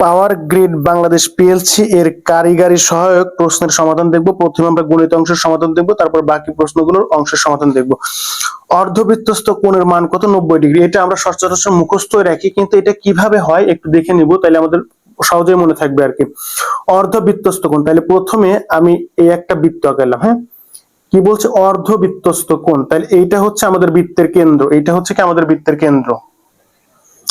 Power grid Bangladesh PLC এর কারিগরি সহায়ক প্রশ্নের সমাধান দেখব। প্রথমে আমরা গণিত অংশের সমাধান দেখব, তারপর বাকি প্রশ্নগুলোর অংশের সমাধান দেখব। অর্ধবৃত্তস্থ কোণের মান কত? নব্বই ডিগ্রি। এটা আমরা সচরাচর মুখস্থ রাখি, কিন্তু এটা কীভাবে হয় একটু দেখে নিব তাহলে আমাদের সহজেই মনে থাকবে আর কি। অর্ধবৃত্তস্থ কোণ তাহলে প্রথমে আমি এই একটা বৃত্ত আঁকালাম হ্যাঁ? কি বলছে? অর্ধবৃত্তস্থ কোণ তাহলে এইটা হচ্ছে আমাদের বৃত্তের কেন্দ্র, এইটা হচ্ছে কি আমাদের বৃত্তের কেন্দ্র?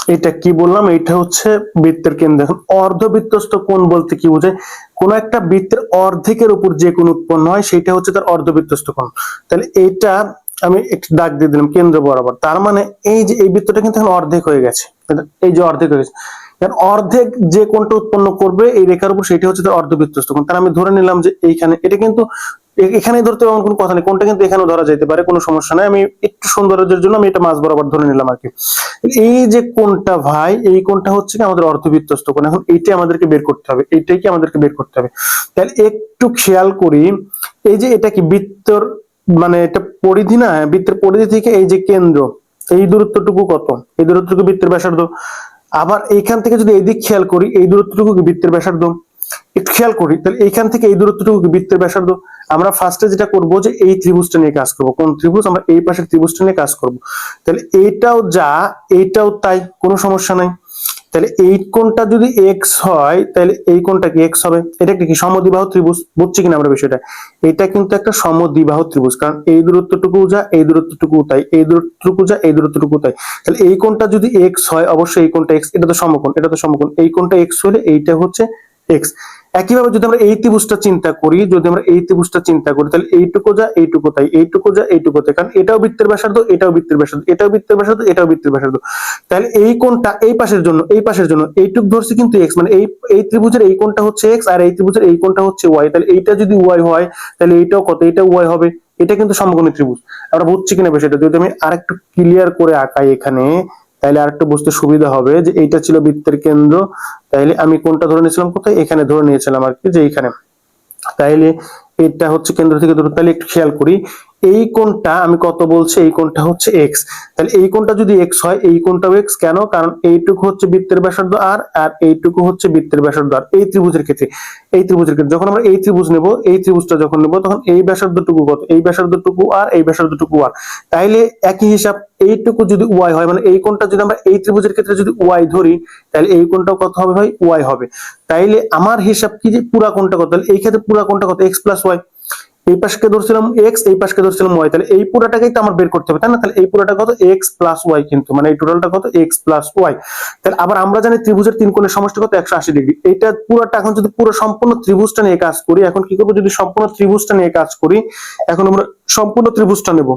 এটা কি বললাম? এটা হচ্ছে বৃত্তের কেন্দ্র। এখন অর্ধবৃত্তস্থ কোণ বলতে কি বোঝায়? কোন একটা বৃত্তের অর্ধেকের উপর যে কোণ উৎপন্ন হয় সেটা হচ্ছে তার অর্ধবৃত্তস্থ কোণ। তাহলে এটা আমি একটু দাগ দিয়ে দিলাম, কেন্দ্র বরাবর। তার মানে এই যে, এই বৃত্তটা কিন্তু এখন অর্ধেক হয়ে গেছে। এই যে অর্ধেক হয়ে গেছে। কারণ অর্ধেক যে কোণটা উৎপন্ন করবে, এই রেখার উপর সেটা হচ্ছে তার অর্ধবৃত্তস্থ কোণ। তার আমি ধরে নিলাম যে এইখানে, এটা কিন্তু এ- এখানেই ধরতে এমন কোনো কথা নেই। কোনটা কিন্তু এখানেও ধরা যেতে পারে, কোনো সমস্যা নাই। আমি একটু সৌন্দর্যের জন্য আমি এটা মাঝ বরাবর ধরে নিলাম আর কি। এই যে কোনটা ভাই, এই কোনটা হচ্ছে কি আমাদের অর্ধবৃত্তস্থ কোন। এখন এইটাই আমাদেরকে বের করতে হবে, এইটাই কি আমাদেরকে বের করতে হবে। তাহলে একটু খেয়াল করি, এই যে এটা কি বৃত্তর মানে এটা পরিধি না বৃত্তের পরিধি থেকে এই যে কেন্দ্র, এই দূরত্বটুকু কত? এই দূরত্বটুকু বৃত্তের ব্যাসার্ধ। আবার এইখান থেকে যদি এই দিক খেয়াল করি, এই দূরত্বটুকু কি বৃত্তের ব্যাসার্ধ? একটু খেয়াল করি, তাহলে এইখান থেকে এই দূরত্বটুকু বৃত্তের ব্যাসার্ধ? আমরা ফার্স্টে যেটা করব যে এই ত্রিভুজটা নিয়ে কাজ করব। কোন ত্রিভুজ? আমরা এই পাশের ত্রিভুজটা নিয়ে কাজ করব। তাহলে এইটাও যা, এইটাও তাই, কোনো সমস্যা নাই। তাহলে এই কোণটা যদি এক্স হয়, তাহলে এই কোণটা কি এক্স হবে? এটা কি সমদ্বিবাহু ত্রিভুজ? বুঝছি কিনা আমরা বিষয়টা? এটা কিন্তু একটা সমদ্বিবাহু ত্রিভুজ, কারণ এই দূরত্বটুকু যা, এই দূরত্বটুকু তাই, এই দূরত্বটুকু যা, এই দূরত্বটুকু তাই। তাহলে এই কোণটা যদি এক্স হয়, অবশ্যই এই কোণটা এক্স এটা তো সমকোণ, এটা তো সমকোণ। এই কোণটা এক্স হলে এইটা হচ্ছে এক্স একইভাবে যদি আমরা এই ত্রিভুজটা চিন্তা করি, যদি আমরা এই ত্রিভুজটা চিন্তা করি, তাহলে এইটুকু যা, এইটুকু তাই। এইটুকু যা, এইটুকু তাই। কারণ এটাও বৃত্তের ব্যাসার্ধ, এটাও বৃত্তের ব্যাসার্ধ, এটাও বৃত্তের ব্যাসার্ধ, এটাও বৃত্তের ব্যাসার্ধ। তাহলে এই কোণটা এই পাশের জন্য, এই পাশের জন্য, এইটুক ধরছি কিন্তু এক্স মানে এই এই ত্রিভুজের এই কোণটা হচ্ছে এক্স আর এই ত্রিভুজের এই কোণটা হচ্ছে ওয়াই তাহলে এইটা যদি ওয়াই হয়, তাহলে এইটাও কত? এটা ওয়াই হবে। এটা কিন্তু সমকোণী ত্রিভুজ। আমরা বুঝছি কিনা বিষয়টা? যদি আমি আরেকটু ক্লিয়ার করে আঁকাই এখানে তাহলে আরেকটু বুঝতে সুবিধা হবে যে এইটা ছিল বৃত্তের কেন্দ্র। তাইলে আমি কোনটা ধরে নিয়েছিলাম কোথায়? এখানে ধরে নিয়েছিলাম আর কি, যে এখানে তাইলে এটা হচ্ছে কেন্দ্র থেকে দূরত্ব। তাহলে একটু খেয়াল করি এই কোণটা আমি কত বলছি? এই কোণটা হচ্ছে এক্স তাহলে এই কোণটা যদি এক্স হয়, এই কোণটাও এক্স কেন? কারণ এইটুকু হচ্ছে বৃত্তের ব্যাসার্ধ আর আর এইটুকু হচ্ছে বৃত্তের ব্যাসার্ধ আর এই ত্রিভুজের ক্ষেত্রে, এই ত্রিভুজের ক্ষেত্রে যখন আমরা এই ত্রিভুজ নেব, এই ত্রিভুজটা যখন নেব, তখন এই ব্যাসার্ধটুকু কত? এই ব্যাসার্ধটুকু আর এই ব্যাসার্ধটুকু আর তাইলে একই হিসাব এইটুকু যদি ওয়াই হয় মানে এই কোণটা যদি আমরা এই ত্রিভুজের ক্ষেত্রে যদি ওয়াই ধরি, তাহলে এই কোণটাও কত হবে ভাই? ওয়াই হবে। তাইলে আমার হিসাব কি যে পুরা কোণটা কত? তাহলে এই ক্ষেত্রে পুরা কোণটা কত? এক্স প্লাস ওয়াই এই পাশকে ধরছিলাম এক্স এই পাশকে ধরছিলাম ওয়াই তাহলে এই পুরাটাকেই তো আমার বের করতে হবে, তাই না? তাহলে এই পুরাটা কত? এক্স প্লাস ওয়াই কিন্তু মানে এই টোটালটা কত? এক্স প্লাস ওয়াই তাহলে আবার আমরা জানি ত্রিভুজের তিন কোণের সমষ্টি কত? একশো আশি ডিগ্রি। এইটা পুরোটা এখন যদি পুরো সম্পূর্ণ ত্রিভুজটা নিয়ে কাজ করি, এখন কি করব? যদি সম্পূর্ণ ত্রিভুজটা নিয়ে কাজ করি, এখন আমরা সম্পূর্ণ ত্রিভুজটা নেব।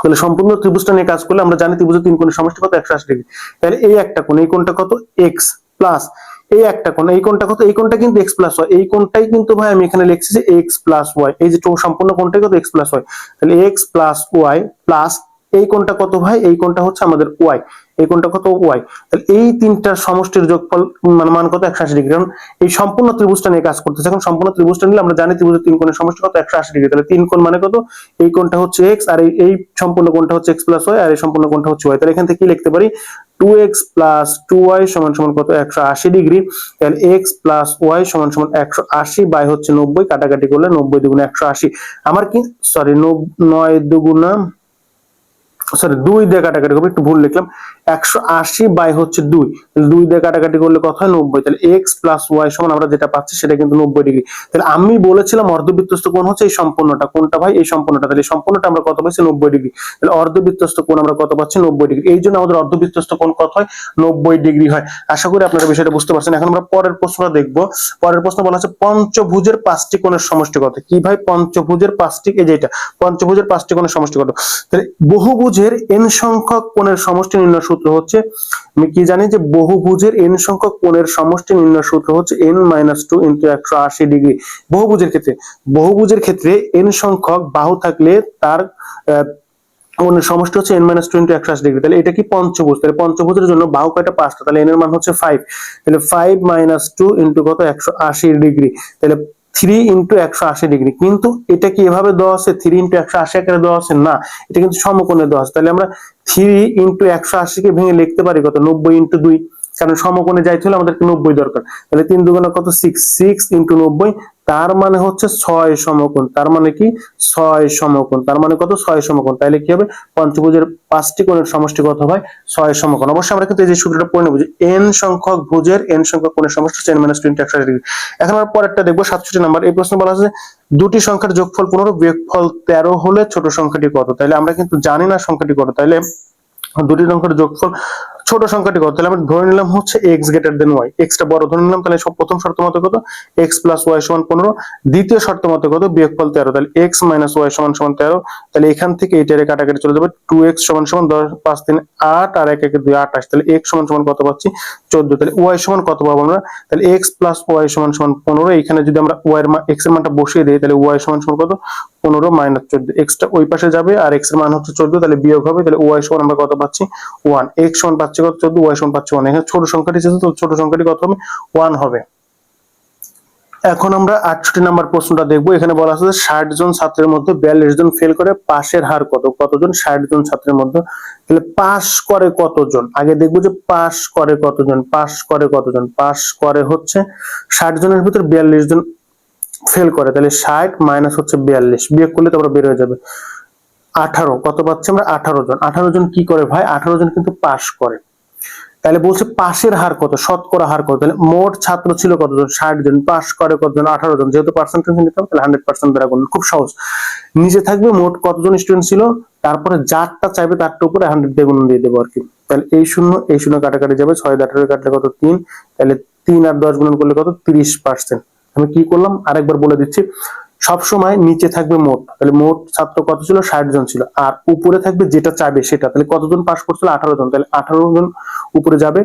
তাহলে সম্পূর্ণ ত্রিভুজটা নিয়ে কাজ করলে আমরা জানি ত্রিভুজের তিন কোণের সমষ্টি কত? একশো আশি ডিগ্রি। তাহলে এই একটা কোণ, এই কোণটা কত? এক্স প্লাস এই একটা কোন এই কোণটা কত? এই কোণটা কিন্তু এক্স প্লাস ওয়াই এই কোনটাই কিন্তু ভাই আমি এখানে লিখছি যে এক্স প্লাস ওয়াই এই যে সম্পূর্ণ কোনটাই কত এক্স প্লাস ওয়াই তাহলে এক্স প্লাস ওয়াই প্লাস এই কোণটা কত ভাই? এই কোণটা হচ্ছে আমাদের ওয়াই এই কোণটা কত? ওয়াই তাহলে এই তিনটার সমষ্টির যোগফল মানে মান কত? একশো আশি ডিগ্রি। কারণ এই সম্পূর্ণ ত্রিভুজটা নিয়ে কাজ করতেছে। এখন সম্পূর্ণ ত্রিভুজটা নিলে আমরা জানি ত্রিভুজের তিন কোণের সমষ্টি কত? একশো আশি ডিগ্রি। তাহলে তিন কোণ মানে কত? এই কোণটা হচ্ছে এক্স আর এই এই সম্পূর্ণ কোণটা হচ্ছে এক্স প্লাস ওয়াই আর এই সম্পূর্ণ কোণটা হচ্ছে ওয়াই তাহলে এখান থেকে কি লিখতে পারি? Two X plus two Y সমান সমান কত? একশো আশি ডিগ্রি। তাহলে এক্স প্লাস ওয়াই সমান সমান একশো আশি বাই হচ্ছে নব্বই। কাটাকাটি করলে নব্বই দুগুণে একশো আশি। আমার কি সরি নয় দুগুণা সরি, দুই দিয়ে কাটাকাটি করব, একটু ভুল লিখলাম, একশো আশি বাই হচ্ছে দুই। দুই দিয়ে কাটাকাটি করলে কত হয়? নব্বই। তাহলে এক্স প্লাস ওয়াই সমান আমরা যেটা পাচ্ছি সেটা কিন্তু নব্বই ডিগ্রি। তাহলে আমি বলেছিলাম অর্ধবৃত্তস্থ কোণ হচ্ছে এই সম্পূর্ণটা। কোনটা ভাই, এই সম্পূর্ণটা। তাহলে সম্পূর্ণটা আমরা কত পাচ্ছি? নব্বই ডিগ্রি। তাহলে অর্ধবৃত্তস্থ কোণ আমরা কত পাচ্ছি? নব্বই ডিগ্রি। এই জন্য আমাদের অর্ধবৃত্তস্থ কোণ কত হয়? নব্বই ডিগ্রি হয়। আশা করি আপনারা বিষয়টা বুঝতে পারছেন। এখন আমরা পরের প্রশ্নটা দেখব। পরের প্রশ্ন বলা হচ্ছে, পঞ্চভুজের পাঁচটি কোণের সমষ্টি কত? কি ভাই? পঞ্চভুজের পাঁচটি, এই যে এটা, পঞ্চভুজের পাঁচটি কোণের সমষ্টি কত? তাহলে বহুভুজের এন সংখ্যক কোণের সমষ্টি নির্ণয় সূত্র হচ্ছে, আমি কি জানি যে বহুভুজের এন সংখ্যক কোণের সমষ্টি নির্ণয় সূত্র হচ্ছে এন মাইনাস টু ইন্টু একশো আশি ডিগ্রি বহুভুজের ক্ষেত্রে বহুভুজের ক্ষেত্রে এন সংখ্যক বাহু থাকলে তার কোণের সমষ্টি হচ্ছে এন মাইনাস টু ইন্টু একশো আশি ডিগ্রি তাহলে এটা কি পঞ্চভুজ? তাহলে পঞ্চভুজের জন্য বাহু কয়টা পাঁচটা? তাহলে এন এর মান হচ্ছে ফাইভ তাহলে ফাইভ মাইনাস টু ইন্টু কত? একশো আশি ডিগ্রি তাহলে থ্রি ইন্টু একশো আশি ডিগ্রি কিন্তু এটা কি এভাবে দেওয়া আছে? থ্রি ইন্টু একশো আশি আকারে দেওয়া আছে? না। এটা কিন্তু সমকোণে দেওয়া আছে। তাহলে আমরা থ্রি ইন্টু একশো আশিকে ভেঙে লিখতে পারি কত? নব্বই ইন্টু দুই। কারণ সমকোণে যাইতে হলে আমাদেরকে নব্বই দরকার। তাহলে তিন দুগুণে কত? সিক্স সিক্স ইন্টু নব্বই, তার মানে হচ্ছে ছয় সমকোণ। তার মানে কি? ছয় সমকোণ। তার মানে কত? ছয় সমকোণ। তাহলে কি হবে? পঞ্চভুজের পাঁচটি কোণের সমষ্টি কত হয়? ছয় সমকোণ। অবশ্যই আমরা কিন্তু এই যে সূত্রটা পড়ে নেব যে এন সংখ্যক ভুজের এন সংখ্যক কোণের সমষ্টি টেন মাইনাস টোয়েন্টি একশো ডিগ্রি এখন আমরা পরেরটা দেখব, সাতষট্টি নাম্বার। এই প্রশ্ন বলা আছে দুটি সংখ্যার যোগফল পনেরো বিয়োগফল তেরো হলে ছোট সংখ্যাটি কত? তাহলে আমরা কিন্তু জানি না সংখ্যাটি কত। তাইলে দুটি সংখ্যার যোগফল ছোট সংখ্যাটি কত? তাহলে আমরা ধরে নিলাম হচ্ছে এক্স গ্রেটার দেন ওয়াই এক্সটা বড় ধরে নিলাম, তাহলে সব প্রথম শর্ত মতো কত? এক্স প্লাস ওয়াই সমান পনেরো। দ্বিতীয় শর্ত মতো কত? বিয়োগফল তেরো। তাহলে এক্স মাইনাস ওয়াই সমান সমান তেরো। তাহলে এখান থেকে এইটারে কাটাকাটি চলে যাবে টু এক্স সমান সমান দশ, পাঁচ, তিন, আট, আর এক, একে দুই, আঠাশ। তাহলে এক্স সমান সমান কত পাচ্ছি? চোদ্দ। তাহলে ওয়াই সমান কত পাবো আমরা? তাহলে এক্স প্লাস ওয়াই সমান সমান পনেরো। এখানে যদি আমরা ওয়াই এর এক্সের মানটা বসিয়ে দিই, তাহলে ওয়াই সমান সমান কত? পনেরো মাইনাস চোদ্দ এক্সটা ওই পাশে যাবে আর এক্সের মান হচ্ছে চোদ্দ, তাহলে বিয়োগ হবে, তাহলে ওয়াই সমান আমরা কত পাচ্ছি? ওয়ান এক্স সমান পাচ্ছি কত? চোদ্দ ওয়াই সমান পাচ্ছি ওয়ান এখানে ছোট সংখ্যাটি ছিল তো ছোট সংখ্যাটি কত হবে? ওয়ান হবে। এখন আমরা আটষট্টি নাম্বার প্রশ্নটা দেখব, এখানে বলা আছে ষাট জন ছাত্রের মধ্যে বিয়াল্লিশ জন ফেল করে, পাশের হার কত? কতজন? ষাট জন ছাত্রের মধ্যে। তাহলে পাস করে কতজন? আগে দেখব যে পাস করে কতজন? পাস করে কতজন? পাস করে হচ্ছে ষাট জনের ভিতর বিয়াল্লিশ জন ফেল করে, তাহলে ষাট মাইনাস হচ্ছে বিয়াল্লিশ। বিয়োগ করলে তারপরে বের হয়ে যাবে আঠারো। কত পাচ্ছি আমরা? আঠারো জন। আঠারো জন কি করে ভাই? আঠারো জন কিন্তু পাস করে। তাহলে বলছে পাশের হার কত? শতকরা হার কত? তাহলে মোট ছাত্র ছিল কতজন? ষাট জন। পাস করে কতজন? আঠারো জন। যেহেতু পার্সেন্টেজ নিতাম, তাহলে হান্ড্রেড পার্সেন্ট দ্বারা গুণ খুব সহজ। নিচে থাকবে মোট কতজন স্টুডেন্ট ছিল? তারপরে যারটা চাইবে তারটা উপরে হান্ড্রেড দিয়ে গুণ দিয়ে দেবো আর কি। তাহলে এই শূন্য এই শূন্য কাটাকাটি যাবে। ছয় আঠারো কাটলে কত? তিন। তাহলে তিন আর দশ গুণন করলে কত? তিরিশ পার্সেন্ট আমি কি করলাম? আরেকবার বলে দিচ্ছি। সব সময় নিচে থাকবে মোট। তাহলে মোট ছাত্র কত ছিল? ষাট জন ছিল। আর উপরে থাকবে যেটা চাইবে সেটা। তাহলে কতজন পাস করছিল? আঠারো জন। তাহলে আঠারো জন উপরে যাবে।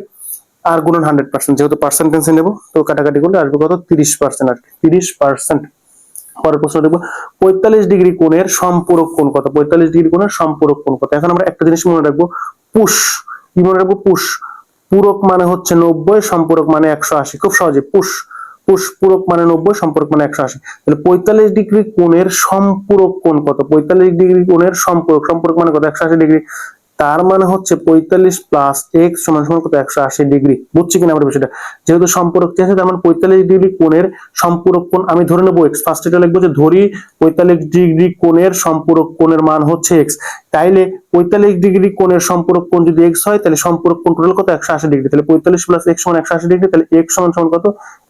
আর গুণন হান্ড্রেড পার্সেন্ট। যেহেতু পার্সেন্টেন্সে নেব, তো কাটাকাটি করলে আসবে কত? তিরিশ পার্সেন্ট আর তিরিশ পার্সেন্ট। পরের প্রশ্ন দেখব। পঁয়তাল্লিশ ডিগ্রি কোণের সম্পূরক কোণ কত? পঁয়তাল্লিশ ডিগ্রি কোণের সম্পূরক কোণ কত? এখন আমরা একটা জিনিস মনে রাখব। পুষ কি মনে রাখব? পুষ পূরক মানে হচ্ছে নব্বই, সম্পূরক মানে একশো আশি। খুব সহজে। পুষ পূরক মানে নব্বই, সম্পূরক মানে একশো আশি। তাহলে পঁয়তাল্লিশ ডিগ্রি কোণের সম্পূরক কোণ কত? পঁয়তাল্লিশ ডিগ্রি কোণের সম্পূরক। সম্পূরক মানে কত? একশো আশি ডিগ্রি। তার মানে হচ্ছে পঁয়তাল্লিশ প্লাস এক্স সমান সমান কত? একশো আশি ডিগ্রি বুঝছি কিনা আমার বিষয়টা? যেহেতু সম্পূরক চেয়েছে তার মানে পঁয়তাল্লিশ ডিগ্রি কোণের সম্পূরক কোণ, আমি ধরে নেব এক্স ফার্স্ট এটা লিখব যে ধরি পঁয়তাল্লিশ ডিগ্রি কোণের সম্পূরক কোণের মান হচ্ছে এক্স তাইলে পঁয়তাল্লিশ ডিগ্রি কোণের সম্পূরক কোণ যদি এক্স হয়, তাহলে সম্পূরক কোণ টোটাল কত? একশো আশি ডিগ্রি তাহলে পঁয়তাল্লিশ প্লাস এক্স সমান একশো আশি ডিগ্রি তাহলে এক্স সমান সমান কত?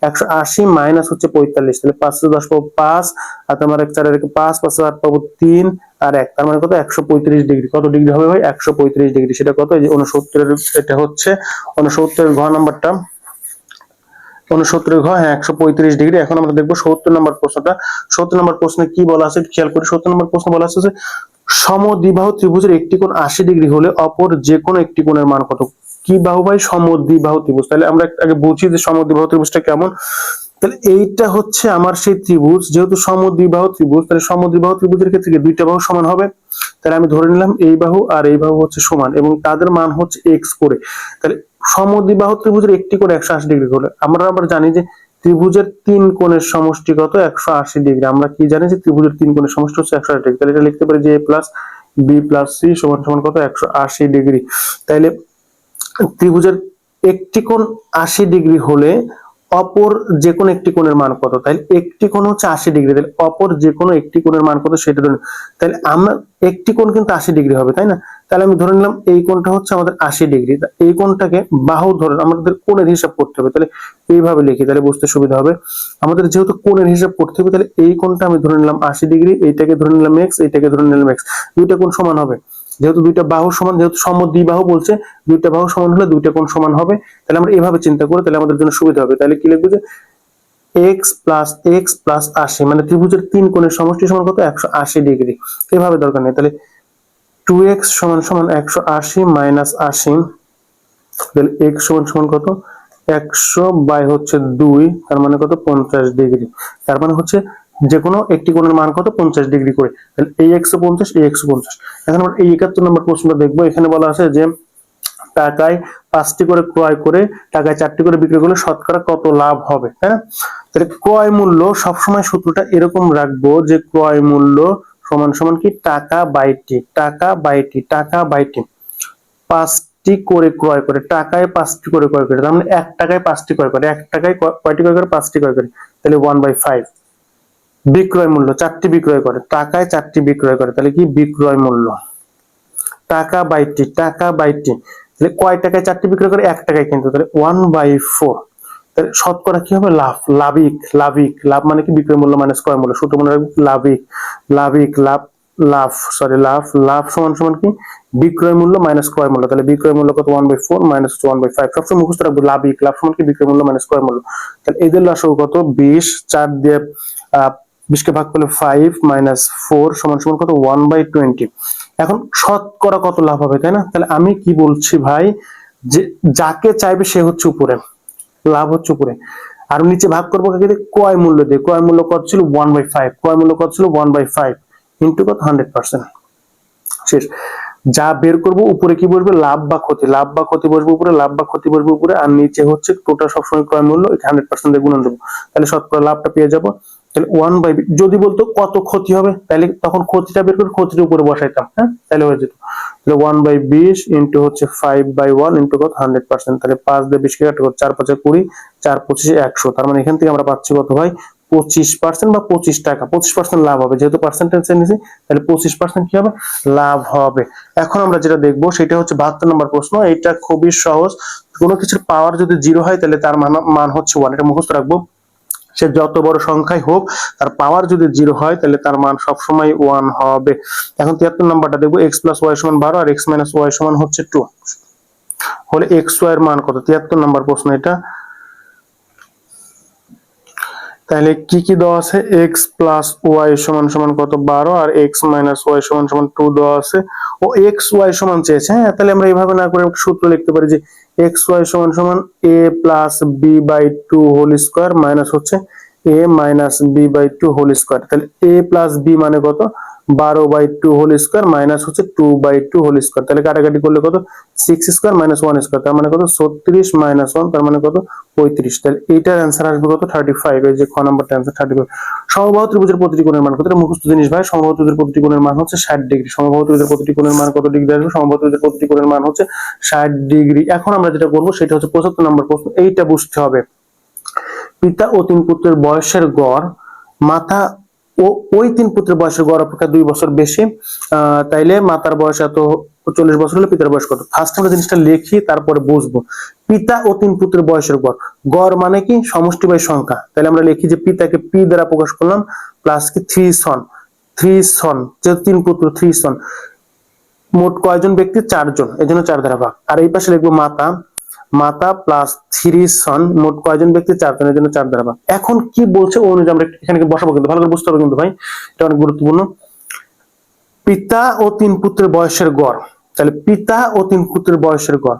একশো আশি মাইনাস হচ্ছে পঁয়তাল্লিশ। তাহলে পাঁচশো দশ পাবো পাঁচ, আর তোমার এক চারের পাঁচ পাঁচশো আট পাবো তিন। আর এক, তার মানে কত? একশো পঁয়ত্রিশ ডিগ্রি। কত ডিগ্রি হবে ভাই? একশো পঁয়ত্রিশ ডিগ্রি। সেটা কত? এই যে উনসত্তরের এটা হচ্ছে উনসত্তরের ঘ নাম্বারটা। হ্যাঁ খেয়াল করি। সত্তর নম্বর প্রশ্ন বলা ত্রিভুজের একটি কোণ আশি ডিগ্রি হলে অপর একটি কোণের মান কত? ভাই? তাহলে আমরা আগে বুঝি যে সমদ্বিবাহু ত্রিভুজটা কেমন? তাহলে এইটা হচ্ছে আমার সেই ত্রিভুজ। যেহেতু সমদ্বিবাহু ত্রিভুজ, তাহলে সমদ্বিবাহু ত্রিভুজের ক্ষেত্রে দুইটা বাহু সমান হবে? তাহলে আমি ধরে নিলাম এই বাহু আর এই বাহু হচ্ছে সমান এবং তাদের মান হচ্ছে এক্স করে। তাহলে সমদ্বিবাহু ত্রিভুজের একটি করে একশো আশি ডিগ্রি করে। আমরা আবার জানি যে ত্রিভুজের তিন কোণের সমষ্টি কত একশো আশি ডিগ্রি। আমরা কি জানি যে ত্রিভুজের তিন কোণের সমষ্টি হচ্ছে একশো আশি ডিগ্রি। তাহলে এটা লিখতে পারি যে A plus B plus C সমান সমান কত? একশো আশি ডিগ্রি। তাইলে ত্রিভুজের একটি কোণ আশি ডিগ্রি হলে অপর যে কোনো একটি কোণের মান কত? তাহলে একটি কোণ হচ্ছে আশি ডিগ্রি। তাহলে অপর যে কোনো একটি কোণের মান কত সেটা ধরে নিই। তাহলে আমরা একটি কোণ কিন্তু আশি ডিগ্রি হবে, তাই না? তাহলে আমি ধরে নিলাম এই কোণটা হচ্ছে আমাদের আশি ডিগ্রি। এই কোণটাকে বাহু ধরে আমাদের কোণের হিসাব করতে হবে। তাহলে এইভাবে লিখি, তাহলে বুঝতে সুবিধা হবে। আমাদের যেহেতু কোণের হিসাব করতে হবে, তাহলে এই কোণটা আমি ধরে নিলাম আশি ডিগ্রি, এইটাকে ধরে নিলাম এক্স এইটাকে ধরে নিলাম এক্স দুইটা কোণ সমান হবে। যেহেতু দুইটা বাহু সমান, যেহেতু সমদ্বিবাহু বলছে, দুইটা বাহু সমান হলে দুইটা কোণ সমান হবে। তাহলে আমরা এভাবে চিন্তা করি তাহলে আমাদের জন্য সুবিধা হবে। তাহলে কি লিখব যে এক্স প্লাস এক্স প্লাস আশি মানে ত্রিভুজের তিন কোণের সমষ্টি সমান কত? একশো আশি ডিগ্রি। এভাবে দরকার নেই। তাহলে টু এক্স সমান সমান একশো আশি মাইনাস আশি, তাহলে এক্স সমান সমান কত? একশো বাই হচ্ছে দুই, তার মানে কত? পঞ্চাশ ডিগ্রি। তার মানে হচ্ছে যে কোনো একটি কোণের মান কত? পঞ্চাশ ডিগ্রি করে। তাহলে এই একশো পঞ্চাশ, এই একশো পঞ্চাশ। এখন আমরা এই একাত্তর নম্বর প্রশ্নটা দেখব। এখানে বলা আছে যে, টাকায় পাঁচটি করে ক্রয় করে, টাকায় চারটি করে বিক্রি করলে শতকরা কত লাভ হবে? হ্যাঁ তাহলে ক্রয় মূল্য, সবসময় সূত্রটা এরকম রাখব যে, ক্রয় মূল্য সমান সমান কি? টাকা বাইটি টাকা বাইটি টাকা বাইটি পাঁচ পাঁচটি করে ক্রয় করে, টাকায় পাঁচটি করে ক্রয় করে, তার মানে এক টাকায় পাঁচটি ক্রয় করে, এক টাকায় কয়টি ক্রয় করে? পাঁচটি ক্রয় করে। তাহলে ওয়ান বাই ফাইভ বিক্রয় মূল্য, চারটি বিক্রয় করে, টাকায় চারটি বিক্রয় করে, তাহলে কি বিক্রয় মূল্য? টাকা বাইটি টাকা বাইটি তাহলে কয় টাকায় চারটি বিক্রয় করে? এক টাকায় কিন্তু, তাহলে ওয়ান বাই ফোর তাহলে শতকরা কি হবে? লাভ, লাভিক লাভিক, লাভ মানে কি? বিক্রয় মূল্য মাইনাস ক্রয় মূল্য? সূত্র মনে রাখবে লাভিক লাভিক, লাভ লাভ সরি লাভ লাভ সমান সমান কি? বিক্রয় মূল্য মাইনাস ক্রয় মূল্য, তাহলে বিক্রয় মূল্য কত? One by four minus one by five সবসময় মুখস্থ রাখব, লাভিক, লাভ সমান কি? বিক্রয় মূল্য মাইনাস ক্রয় মূল্য। তাহলে এদের লসাগু কত? বিশ, চার দিয়ে বিশকে ভাগ করলে ফাইভ মাইনাস ফোর সমান সমান কত? ওয়ান বাই টোয়েন্টি এখন শতকরা কত লাভ হবে, তাই না? তাহলে আমি কি বলছি ভাই? যে যাকে চাইবে সে হচ্ছে উপরে, লাভ হচ্ছে উপরে। আর নিচে ভাগ করব কাকে? দিয়ে? ক্রয় মূল্য দিয়ে। ক্রয় মূল্য কত ছিল? ওয়ান বাই ফাইভ ক্রয় মূল্য কত ছিল? ওয়ান বাই ফাইভ ইন্টু কত? হান্ড্রেড পার্সেন্ট শেষ। যা বের করব, উপরে কি বসবে? লাভ বা ক্ষতি। লাভ বা ক্ষতি বসবে উপরে, লাভ বা ক্ষতি বসবে উপরে। আর নিচে হচ্ছে টোটাল সবসময় ক্রয় মূল্য হান্ড্রেড পার্সেন্ট গুণন দেবো। তাহলে শতকরা লাভটা পেয়ে যাব। তাহলে ওয়ান বাই বি যদি বলতো কত ক্ষতি হবে, তাহলে তখন ক্ষতিটা বের করে ক্ষতির উপরে বসাইতাম হ্যাঁ? তাহলে হয়ে যেত। তাহলে ওয়ান বাই বিশ ইন্টু হচ্ছে ফাইভ বাই ওয়ান ইন্টু কত? হান্ড্রেড পার্সেন্ট তাহলে পাঁচ দিয়ে বিশ কাটা চার পাঁচে কুড়ি, চার পঁচিশে একশো। তার মানে এখান থেকে আমরা পাচ্ছি কত ভাই? পঁচিশ পার্সেন্ট বা পঁচিশ টাকা। পঁচিশ পার্সেন্ট লাভ হবে। যেহেতু পার্সেন্টেজ নিয়েছি, তাহলে পঁচিশ পার্সেন্ট কি হবে? লাভ হবে। এখন আমরা যেটা দেখব, সেটা হচ্ছে বাহাত্তর নম্বর প্রশ্ন। এটা খুবই সহজ। কোনো কিছুর পাওয়ার যদি জিরো হয়, তাহলে তার মান মান হচ্ছে ওয়ান এটা মুখস্থ রাখব। সে যত বড় সংখ্যাই হোক, তার পাওয়ার যদি জিরো হয়, তাহলে তার মান সবসময় ওয়ান হবে। এখন তিয়াত্তর নাম্বারটা দেখব এক্স প্লাস ওয়াই সমান বারো আর এক্স মাইনাস ওয়াই সমান হচ্ছে টু হলে এক্স ওয়াই এর মান কত? তিয়াত্তর নাম্বার প্রশ্ন এটা। তাহলে কি কি দেওয়া আছে? এক্স প্লাস ওয়াই সমান সমান কত? বারো আর এক্স মাইনাস ওয়াই সমান সমান টু দেওয়া আছে। ও এক্স ওয়াই সমান চেয়েছে হ্যাঁ? তাহলে আমরা এইভাবে না করে সূত্র লিখতে পারি যে এক্স ওয়াই সমান সমান A plus B by two whole square minus হচ্ছে A minus B by two whole square তাহলে এ প্লাস বি মানে কত? বারো by two whole square minus হচ্ছে two by two whole square তাহলে কাটাকাটি করলে কত? Six square minus one square তার মানে কত? ছত্রিশ মাইনাস ওয়ান তার মানে কত? পঁয়ত্রিশ। তাহলে এইটার অ্যান্সার আসবে কত? থার্টি ফাইভ এই যে খ নাম্বারটা অ্যান্সার থার্টি ফাইভ সমবাহু ত্রিভুজের প্রতিটি কোণের মান কত মুখস্থ জিনিস ভাই, সমবাহু ত্রিভুজের প্রতিটি কোণের মান হচ্ছে ষাট ডিগ্রি। সমবাহু ত্রিভুজের প্রতিটি কোণের মান কত ডিগ্রি আসবে? সমবাহু ত্রিভুজের প্রতিটি কোণের মান হচ্ছে ষাট ডিগ্রি। এখন আমরা যেটা করব, সেটা হচ্ছে পঁচাত্তর নম্বর প্রশ্ন। এইটা বুঝতে হবে। পিতা ও তিন পুত্রের বয়সের গড় মাথা ও ওই তিন পুত্রের বয়সের গড় অপেক্ষা দুই বছর বেশি। তাইলে মাতার বয়স এত চল্লিশ বছর হলে পিতার বয়স কত? ফার্স্ট আমরা জিনিসটা লিখি, তারপরে বুঝব। পিতা ও তিন পুত্রের বয়সের গড়। গড় মানে কি? সমষ্টি বাই সংখ্যা। তাহলে আমরা লিখি যে পিতাকে পি দ্বারা প্রকাশ করলাম প্লাস কি? থ্রি সন থ্রি সন যেহেতু তিন পুত্র থ্রি সন মোট কয়জন ব্যক্তি? চারজন। এই জন্য চার দ্বারা ভাগ। আর এই পাশে লিখব মাতা। মাতা প্লাস থ্রি সন মোট কয়জন ব্যক্তি? চারজন এর জন্য চার দ্বারা এখন কি বলছে ওই অনুযায়ী আমরা এখানে বসাবো কিন্তু, ভালো করে বুঝতে হবে কিন্তু ভাই। এটা অনেক গুরুত্বপূর্ণ। পিতা ও তিন পুত্রের বয়সের গড়। তাহলে পিতা ও তিন পুত্রের বয়সের গড়।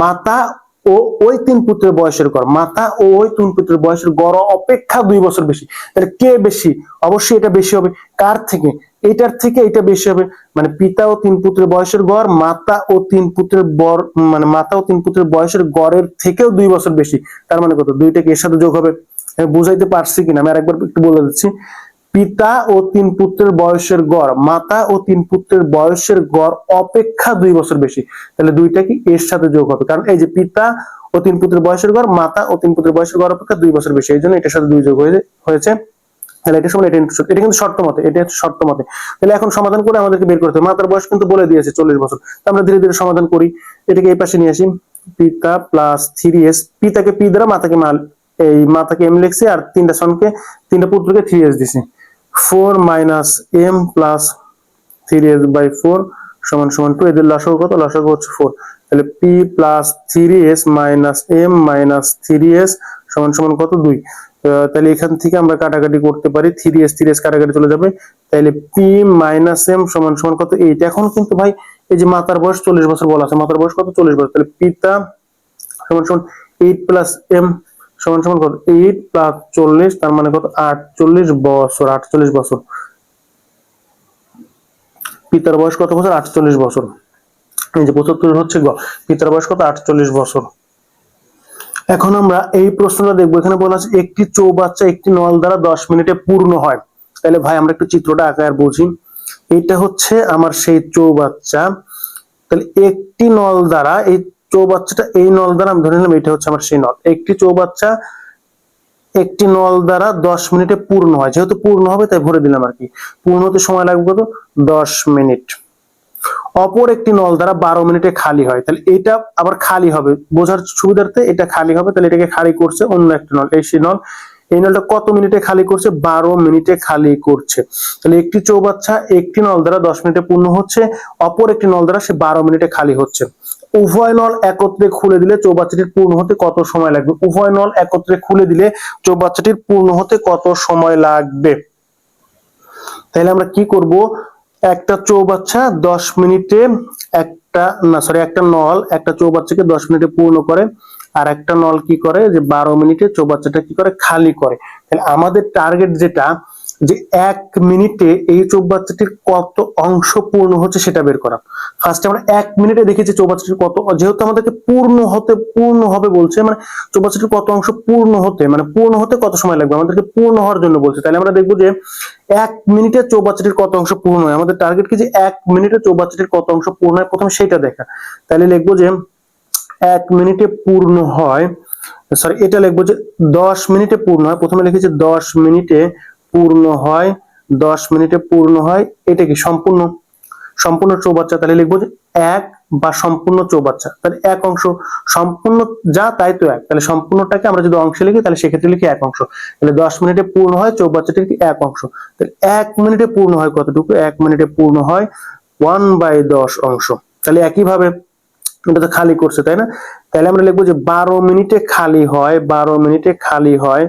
মাতা ও ওই তিন পুত্রের বয়সের গড়। মাতা ও ওই তিন পুত্রের বয়সের গড় অপেক্ষা দুই বছর বেশি। তাহলে কে বেশি? অবশ্যই এটা বেশি হবে। কার থেকে? এটার থেকে এটা বেশি হবে। মানে পিতা ও তিন পুত্রের বয়সের গড়, মাতা ও তিন পুত্রের বর মানে মাতা ও তিন পুত্রের বয়সের গড়ের থেকেও দুই বছর বেশি। তার মানে কত? দুইটাকে এর সাথে যোগ হবে। বুঝাইতে পারছি কিনা? আমি আরেকবার একটু বলে দিচ্ছি। পিতা ও তিন পুত্রের বয়সের গড়, মাতা ও তিন পুত্রের বয়সের গড় অপেক্ষা দুই বছর বেশি। তাহলে দুইটা কি এর সাথে যোগ হবে? কারণ এই যে পিতা ও তিন পুত্রের বয়সের গড়, মাতা ও তিন পুত্রের বয়সের গড় অপেক্ষা দুই বছর বেশি। এই জন্য এটার সাথে দুই যোগ হয়েছে তাহলে এটা সমান এটা এটা কিন্তু শর্ত মতে, এটা হচ্ছে শর্ত মতে। তাহলে এখন সমাধান করে আমাদেরকে বের করতে হবে। মাতার বয়স কিন্তু বলে দিয়েছে চল্লিশ বছর। তা আমরা ধীরে ধীরে সমাধান করি। এটাকে এই পাশে নিয়ে আসি। পিতা প্লাস থ্রি এস পিতাকে পি দ্বারা, মাতাকে মাল এই মাতাকে এম লিখছি আর তিনটা সনকে, তিনটা পুত্রকে থ্রি এস দিছি। Four minus M plus three S by four সমান সমান টু এদের লসাগু কত? লসাগু হচ্ছে ফোর তাহলে P plus three S minus M minus three S সমান সমান কত? দুই। তাহলে এখান থেকে আমরা কাটাকাটি করতে পারি। থ্রি এস থ্রি এস কাটাকাটি চলে যাবে। তাহলে পি মাইনাস এম সমান সমান কত? এইট এখন কিন্তু ভাই এই যে মাতার বয়স চল্লিশ বছর বলা আছে। মাতার বয়স কত? চল্লিশ বছর। তাহলে পিতা সমান সমান এইট প্লাস এম সমান সমান কত? এইট প্লাস চল্লিশ, তার মানে কত? আটচল্লিশ বছর আটচল্লিশ বছর। পিতার বয়স কত বছর? আটচল্লিশ বছর। এই যে পঁচাত্তর হচ্ছে গ। পিতার বয়স কত? আটচল্লিশ বছর। এখন আমরা এই প্রশ্নটা দেখব। এখানে বলা আছে, একটি চৌবাচ্চা একটি নল দ্বারা দশ মিনিটে পূর্ণ হয়। তাহলে ভাই, আমরা একটু চিত্রটা আঁকা আর বুঝি। এটা হচ্ছে আমার সেই চৌবাচ্চা। তাহলে একটি নল দ্বারা এই চৌবাচ্চাটা, এই নল দ্বারা আমি ধরে নিলাম, এটা হচ্ছে আমার সেই নল। একটি চৌবাচ্চা একটি নল দ্বারা দশ মিনিটে পূর্ণ হয়। যেহেতু পূর্ণ হবে, তাই ভরে দিলাম আর কি। পূর্ণ হতে সময় লাগবে কত? দশ মিনিট। অপর একটি নল দ্বারা বারো মিনিটে খালি হয়। তাহলে এটা আবার খালি হবে। বোঝার সুবিধার্থে এটা খালি হবে। তাহলে এটাকে খালি করছে অন্য একটা নল। এই নল, এই নলটা কত মিনিটে খালি করছে? বারো মিনিটে খালি করছে। তাহলে একটি চৌবাচ্চা একটি নল দ্বারা দশ মিনিটে পূর্ণ হচ্ছে, অপর একটি নল দ্বারা সে বারো মিনিটে খালি হচ্ছে। উভয় নল একত্রে খুলে দিলে চৌবাচ্চাটির পূর্ণ হতে কত সময় লাগবে? উভয় নল একত্রে খুলে দিলে চৌবাচ্চাটির পূর্ণ হতে কত সময় লাগবে? তাহলে আমরা কি করব? একটা চৌবাচ্চা দশ মিনিটে একটা, না সরি একটা নল, একটা চৌবাচ্চাকে দশ মিনিটে পূর্ণ করে, আর একটা নল কি করে? যে বারো মিনিটে চৌবাচ্চাটা কি করে? খালি করে। তাহলে আমাদের টার্গেট যেটা যে এক মিনিটে এই চৌবাচ্চাটির কত অংশ পূর্ণ হচ্ছে সেটা বের করা। ফার্স্টে আমরা এক মিনিটে দেখেছি চৌবাচ্চাটির কত, যেহেতু আমাদেরকে পূর্ণ হতে, পূর্ণ হবে বলছে মানে চৌবাচ্চাটির কত অংশ পূর্ণ হতে মানে পূর্ণ হতে কত সময় লাগবে? আমাদেরকে পূর্ণ হওয়ার জন্য বলছে। তাহলে আমরা দেখব যে এক মিনিটে চৌবাচ্চাটির কত অংশ পূর্ণ হয়। আমাদের টার্গেট কি যে এক মিনিটে চৌবাচ্চাটির কত অংশ পূর্ণ হয়? প্রথমে সেটা দেখা। তাহলে লিখব যে এক মিনিটে পূর্ণ হয় সরি এটা লিখব যে দশ মিনিটে পূর্ণ হয়। প্রথমে লিখেছি দশ মিনিটে পূর্ণ হয়, দশ মিনিটে পূর্ণ হয়, এটা কি সম্পূর্ণ? সম্পূর্ণ চৌবাচ্চা, তাহলে লিখব যে এক বা সম্পূর্ণ চৌবাচ্চা। তাহলে এক অংশ, সম্পূর্ণ যা তাই তো এক। তাহলে সম্পূর্ণটাকে আমরা যদি অংশে লিখি, তাহলে সেক্ষেত্রে লিখি এক অংশ। তাহলে দশ মিনিটে পূর্ণ হয় চৌবাচ্চাটির কি এক অংশ। তাহলে এক মিনিটে পূর্ণ হয় কতটুকু? এক মিনিটে পূর্ণ হয় ওয়ান বাই দশ অংশ। তাহলে একইভাবে এটা তো খালি করছে, তাই না? তাহলে আমরা লিখব যে বারো মিনিটে খালি হয়, বারো মিনিটে খালি হয়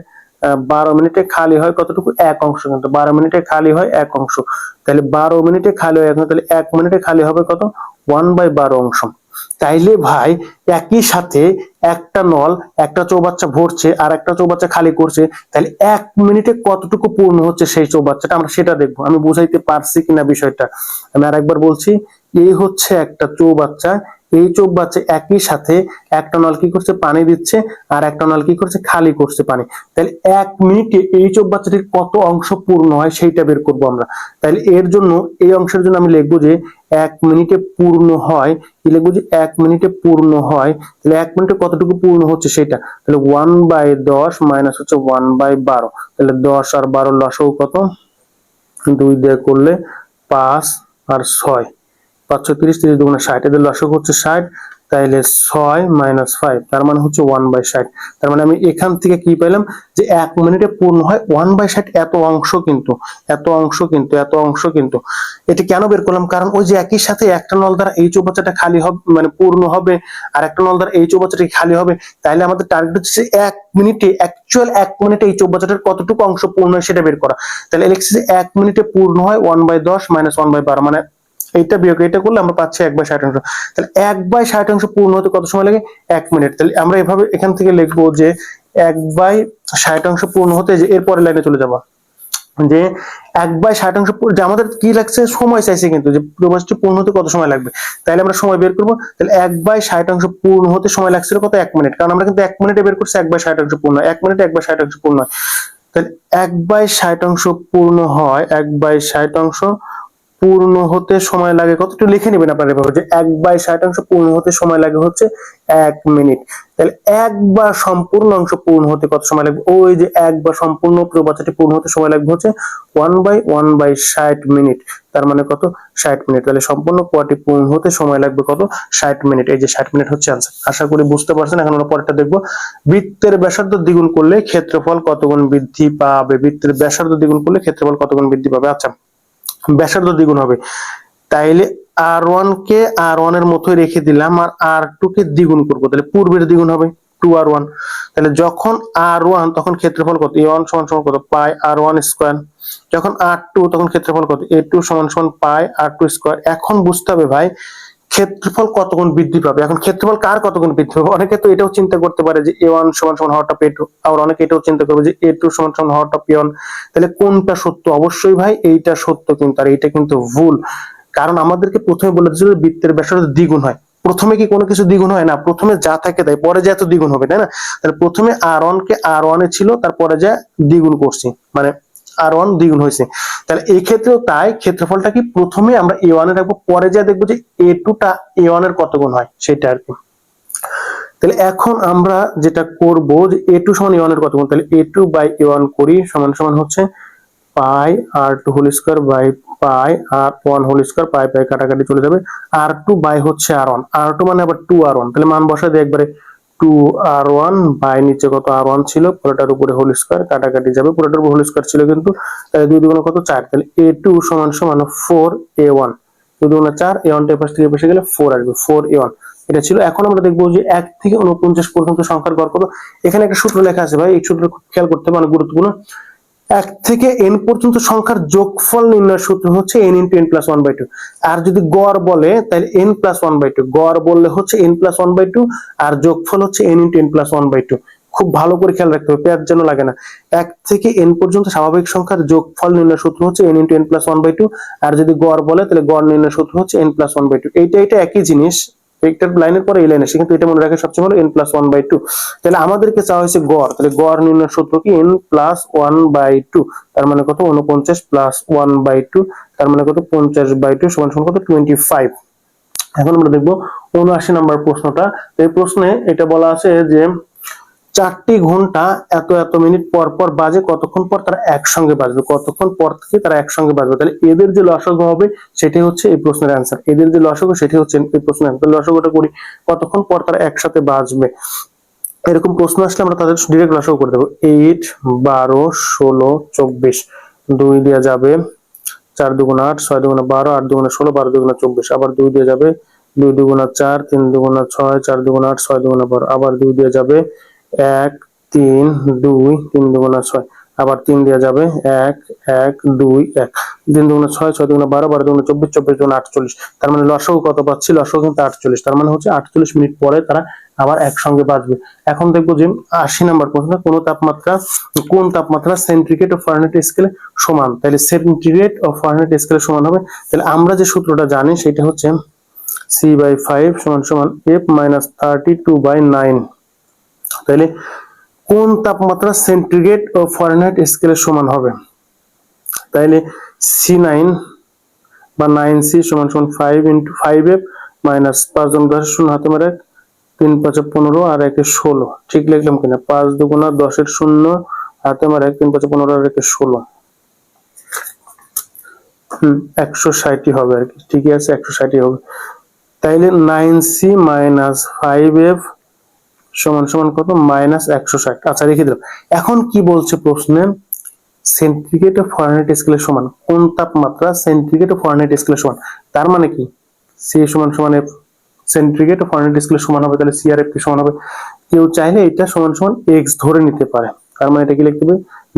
বারো মিনিটে খালি হয় কতটুকু? এক অংশ কিন্তু। বারো মিনিটে খালি হয় এক অংশ। তাহলে বারো মিনিটে খালি হয় অংশ, তাহলে এক মিনিটে খালি হবে কত? ওয়ান বাই বারো অংশ। তাইলে ভাই একই সাথে একটা নল একটা চৌবাচ্চা ভরছে আর একটা চৌবাচ্চা খালি করছে তাহলে এক মিনিটে কতটুকু পূর্ণ হচ্ছে সেই চৌবাচ্চাটা? আমরা সেটা দেখব। আমি বুঝাইতে পারছি কিনা বিষয়টা। আমি আরেকবার বলছি এই হচ্ছে একটা চৌবাচ্চা এই চৌবাচ্চা একই সাথে একটা নল কি করছে? পানি দিচ্ছে আর একটা নল কি করছে? খালি করছে পানি। তাহলে এক মিনিটে এই চোখ বাচ্চাটির কত অংশ পূর্ণ হয় সেইটা বের করব আমরা। তাহলে এর জন্য এই অংশের জন্য আমি লিখব যে এক মিনিটে পূর্ণ হয়। কি লিখব যে এক মিনিটে পূর্ণ হয়? তাহলে এক মিনিটে কতটুকু পূর্ণ হচ্ছে সেটা তাহলে ওয়ান বাই দশ মাইনাস হচ্ছে ওয়ান বাই বারো। তাহলে দশ আর বারো লসও কত? দুই দিয়ে করলে পাঁচ আর ছয়। পাঁচশো তিরিশ তিরিশ দুগুণে ষাট, এদের লসক হচ্ছে ষাট, তাইলে ছয় মাইনাস ফাইভ তার মানে হচ্ছে ওয়ান বাই ষাট। তার মানে আমি এখান থেকে কি পেলাম? যে এক মিনিটে পূর্ণ হয় ওয়ান বাই ষাট, এত অংশ কিন্তু, এত অংশ কিন্তু, এত অংশ কিন্তু। এটা কেন বের করলাম? কারণ ওই যে একই সাথে একটা নল দ্বারা এই চৌবাচ্চাটা খালি হবে মানে পূর্ণ হবে, আর একটা নল দ্বারা এই চৌবাচ্চাটা খালি হবে, তাইলে আমাদের টার্গেট হচ্ছে এক মিনিটে অ্যাকচুয়াল এক মিনিটে এই চৌবাচ্চাটার কতটুকু অংশ পূর্ণ হয় সেটা বের করা। তাহলে লিখছি এক মিনিটে পূর্ণ হয় ওয়ান বাই দশ মাইনাস ওয়ান বাই বারো মানে এইটা বিয়োগ এটা করলে আমরা পাচ্ছি এক বাই ষাট অংশ। তাহলে এক বাই ষাট অংশ পূর্ণ হতে কত সময় লাগে? এক মিনিট। তাহলে আমরা এভাবে এখান থেকে লিখব যে এক বাই ষাট অংশ পূর্ণ হতে যে এরপরে লাইনে চলে যাব। যে এক বাই ষাট অংশ যে আমাদের কি লাগছে? সময় চাইছে কিন্তু যে প্রবাসটি পূর্ণ হতে কত সময় লাগবে? তাহলে আমরা সময় বের করব। তাহলে এক বাই ষাট অংশ পূর্ণ হতে সময় লাগছিল কত? এক মিনিট। কারণ আমরা কিন্তু এক মিনিটে বের করছি এক বাই ষাট অংশ পূর্ণ এক মিনিটে এক বাই ষাট অংশ পূর্ণ তাহলে এক বাই ষাট অংশ পূর্ণ হয়, এক বাই ষাট অংশ পূর্ণ হতে সময় লাগে। কত একটু লিখে নেবেন আপনার এভাবে? যে এক বাই ষাট অংশ পূর্ণ হতে সময় লাগে হচ্ছে এক মিনিট। তাহলে একবার সম্পূর্ণ অংশ পূর্ণ হতে কত সময় লাগবে? ওই যে একবার সম্পূর্ণ প্রবাচ্চাটি পূর্ণ হতে সময় লাগবে হচ্ছে ওয়ান বাই ওয়ান বাই ষাট মিনিট। তার মানে কত? ষাট মিনিট। তাহলে সম্পূর্ণ কোয়াটি পূর্ণ হতে সময় লাগবে কত? ষাট মিনিট। এই যে ষাট মিনিট হচ্ছে আনসার আশা করি বুঝতে পারছেন। এখন আমরা পরেরটা দেখব। বৃত্তের ব্যাসার্ধ দ্বিগুণ করলে ক্ষেত্রফল কত গুণ বৃদ্ধি পাবে? বৃত্তের ব্যাসার্ধ দ্বিগুণ করলে ক্ষেত্রফল কত গুণ বৃদ্ধি পাবে? আচ্ছা ব্যাসার্ধ দ্বিগুণ হবে। তাইলে আর ওয়ান কে আর ওয়ানের মতোই রেখে দিলাম আর আর টু কে দ্বিগুণ করব। তাহলে পূর্বের দ্বিগুণ হবে টু আর ওয়ান তাহলে যখন আর ওয়ান তখন ক্ষেত্রফল কত? এ ওয়ান সমান সমান কত? পাই আর ওয়ান স্কোয়ার যখন আর টু তখন ক্ষেত্রফল কত? এ টু সমান সমান পাই আর টু স্কোয়ার এখন বুঝতে হবে ভাই ক্ষেত্রফল কত গুণ বৃদ্ধি পাবে? এখন ক্ষেত্রফল কার কত গুণ বৃদ্ধি পাবে? অনেকে তো এটাও চিন্তা করতে পারে যে এ ওয়ান সমান সমান হওয়াটা পে টু আবার অনেকে এটাও চিন্তা করবে যে এ টু সমান সমান হওয়াটা ওয়ান তাহলে কোনটা সত্য? অবশ্যই ভাই, এইটা সত্য কিন্তু, আর এইটা কিন্তু ভুল। কারণ আমাদেরকে প্রথমে বলে দিয়েছিল বৃত্তের ব্যাসার্ধ দ্বিগুণ হয়। প্রথমে কি কোনো কিছু দ্বিগুণ হয় না? প্রথমে যা থাকে তাই, পরে যা তো দ্বিগুণ হবে, তাই না? তাহলে প্রথমে আর ওয়ান কে আর ওয়ানে ছিল, তারপরে যা দ্বিগুণ করছি। মানে আর ওয়ান দ্বিগুণ হয়েছে। তাহলে এই ক্ষেত্রেও তাই ক্ষেত্রফলটা কি? প্রথমে আমরা এ ওয়ানে রাখব, পরে যা দেখব যে এ টুটা এ ওয়ানের কত গুণ হয়, সেটা আর কি। তাহলে এখন আমরা যেটা করব যে এ টু সমান এ ওয়ানের কত গুণ? তাহলে A two by A one করি, সমান সমান হচ্ছে pi R two whole square by pi R one whole square pi pi কাটাকাটি চলে যাবে। আর টু বাই হচ্ছে আর ওয়ান আর টু মানে আবার টু আর ওয়ান তাহলে মান বসা দিয়ে একবারে। টু আর ওয়ান বাই নিচে কত আর ওয়ান ছিল পুরোটার উপরে হোল স্কোয়ার কাটাকাটি যাবে পুরোটার উপর হোল স্কোয়ার ছিল কিন্তু দুই দুগুণ কত চার? তাহলে এ টু সমান সমান ফোর এ ওয়ান দুই দুগুণ চার এ ওয়ানটা পাশ থেকে বসে গেলে ফোর আসবে ফোর এ ওয়ান এটা ছিল, এখন আমরা দেখব যে এক থেকে উনপঞ্চাশ পর্যন্ত সংখ্যার গড় কত। এখানে একটা সূত্র লেখা আছে ভাই, এই সূত্র খেয়াল করতে হবে, অনেক গুরুত্বপূর্ণ। এক থেকে এন পর্যন্ত সংখ্যার যোগফল নির্ণয়ের সূত্র হচ্ছে N into N plus one by two আর যদি গড় বলে, তাহলে N plus one by two গড় বললে হচ্ছে N plus one by two আর যোগফল হচ্ছে N into N plus one by two খুব ভালো করে খেয়াল রাখতে হবে পেয়ার যেন লাগে না। এক থেকে এন পর্যন্ত স্বাভাবিক সংখ্যার যোগফল নির্ণয় সূত্র হচ্ছে N into N plus one by two আর যদি গড় বলে, তাহলে গড় নির্ণয় সূত্র হচ্ছে N plus one by two এইটা এটা একই জিনিস। এইটার লাইনের পরে এই লাইন আসে কিন্তু এটা মনে রাখে সবচেয়ে ভালো N plus one by two তাহলে আমাদেরকে চাওয়া হয়েছে গড়। তাহলে গড় নির্ণয় সূত্র কি? N plus one by two তার মানে কত? উনপঞ্চাশ প্লাস ওয়ান বাই টু তার মানে কত? পঞ্চাশ বাই টু সমান সমান কত? টোয়েন্টি ফাইভ এখন আমরা দেখব উনআশি নাম্বার প্রশ্নটা। এই প্রশ্নে এটা বলা আছে যে চারটি ঘণ্টা এত এত মিনিট পর পর বাজে, কতক্ষণ পর তারা একসঙ্গে বাজবে, কতক্ষণ পর থেকে তারা একসঙ্গে বাজবে? তাহলে এদের যে লসগু হবে সেটাই হচ্ছে এই প্রশ্নের অ্যান্সার এদের যে লসগু সেটাই হচ্ছে এই প্রশ্নের অ্যান্সার লসগুটা করি। কতক্ষণ পর তারা একসাথে বাজবে? এরকম প্রশ্ন আসলে আমরা তাদের ডিরেক্ট লসগু করে দেবো। এইট, বারো, ষোলো, চব্বিশ। দুই দেওয়া যাবে চার দুগুণা আট, ছয় দুগুণা বারো, আট দুগুণা ষোলো, বারো দুগুণা চব্বিশ। আবার দুই দিয়ে যাবে দুই দুগুণা চার, তিন দুগুণা ছয়, চার দুগুণা আট, ছয় দুগুণা বারো। আবার দুই দিয়ে যাবে এক, তিন, দুই, তিন দুগুণা ছয়। আবার তিন দেওয়া যাবে এক এক, দুই, এক। তিন দুগুণা ছয় ছয় দুগুণা বারো বারো দুগুণা চব্বিশ চব্বিশ দুগুণা আটচল্লিশ। তার মানে লসগু কত পাচ্ছি? লসগু কিন্তু আটচল্লিশ। তার মানে হচ্ছে আটচল্লিশ মিনিট পরে তারা আবার একসঙ্গে বাঁচবে। এখন দেখব যে আশি নাম্বার প্রশ্ন কোন তাপমাত্রা কোন তাপমাত্রা সেন্ট্রিগেট ও ফারেনহাইট স্কেলে সমান? তাহলে সেন্ট্রিগেট ও ফারেনহাইট স্কেলে সমান হবে। তাহলে আমরা যে সূত্রটা জানি সেটা হচ্ছে সি বাই ফাইভ সমান সমান F minus thirty two by nine. তাহলে কোন তাপমাত্রা সেন্টিগ্রেড ও ফারেনহাইট স্কেলের সমান হবে? তাইলে সি নাইন বা নাইন সি সমান সমান five into five F minus পাঁচ জন দশ শূন্য হাতে মারে তিন পাঁচে পনেরো আর একে ষোলো। ঠিক লিখলাম কিনা? পাঁচ দুগুণা দশের শূন্য হাতে মারে এক তিন পাঁচে পনেরো আর একে ষোলো। হম, একশো ষাটই হবে আর কি। ঠিকই আছে, একশো ষাটই হবে। তাইলে nine C minus five F সমান সমান কত মাইনাস একশো ষাট। আচ্ছা রেখে দিলাম। এখন কি বলছে প্রশ্নে? সেন্টিগ্রেড ও ফারেনহাইট স্কেলের সমান। কোন তাপমাত্রা সেন্টিগ্রেড ও ফারেনহাইট স্কেলের সমান? তার মানে কি? সি সমান সমান এফ সেন্টিগ্রেড ও ফারেনহাইট স্কেলের সমান হবে, তাহলে সি আর এফ কি সমান হবে। কেউ চাইলে এটা সমান সমান এক্স ধরে নিতে পারে। তার মানে এটা কি লিখতে হবে?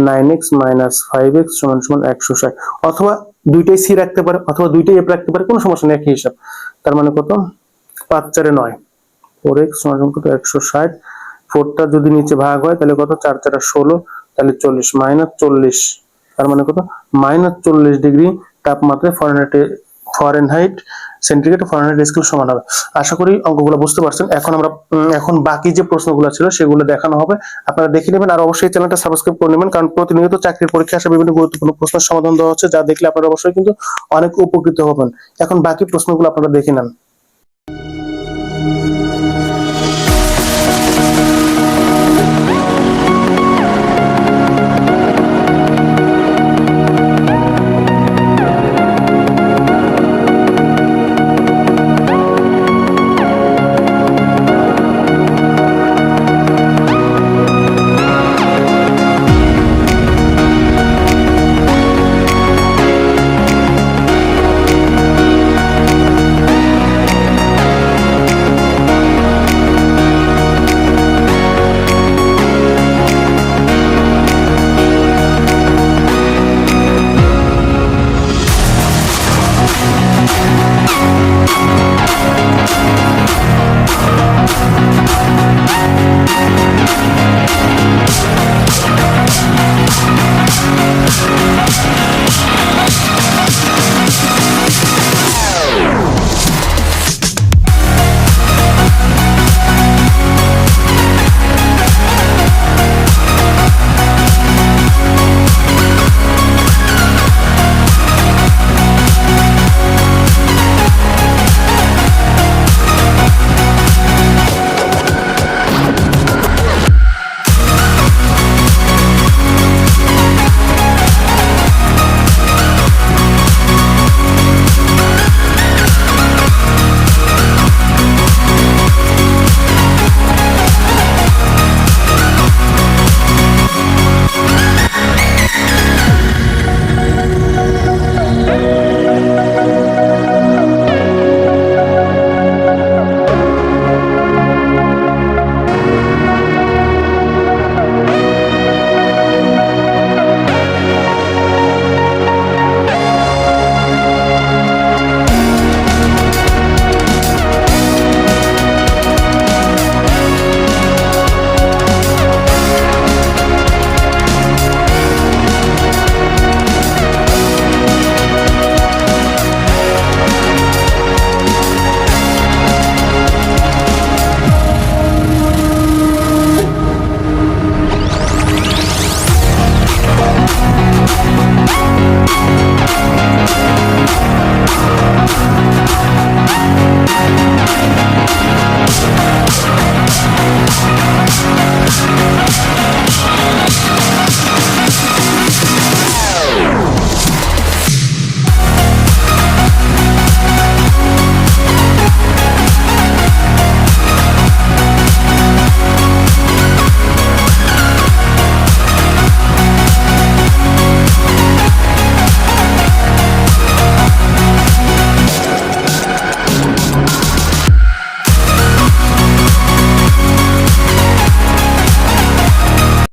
Nine X minus five X সমান সমান একশো ষাট। অথবা দুইটাই সি রাখতে পারে, অথবা দুইটাই এফ রাখতে পারে, কোনো সমস্যা নেই, একই হিসাব। তার মানে কত? পাঁচ চারে নয়। ফোর এক্স সমান কত একশো ষাট। ফোরটা যদি নিচে ভাগ হয়, তাহলে কত? চার চার ষোলো, তাহলে চল্লিশ মাইনাস চল্লিশ। তার মানে কত? মাইনাস চল্লিশ ডিগ্রি তাপমাত্রায় ফরেনহাইটে ফরেনহাইট সেন্টিগ্রেড ফরেনহাইট স্কেল সমান হবে। আশা করি অঙ্কগুলো বুঝতে পারছেন। এখন আমরা এখন বাকি যে প্রশ্নগুলো ছিল, সেগুলো দেখানো হবে। আপনারা দেখে নেবেন আর অবশ্যই চ্যানেলটা সাবস্ক্রাইব করে নেবেন, কারণ প্রতিনিয়ত চাকরির পরীক্ষা আসা বিভিন্ন গুরুত্বপূর্ণ প্রশ্নের সমাধান দেওয়া হচ্ছে, যা দেখলে আপনারা অবশ্যই কিন্তু অনেক উপকৃত হবেন। এখন বাকি প্রশ্নগুলো আপনারা দেখে নেন।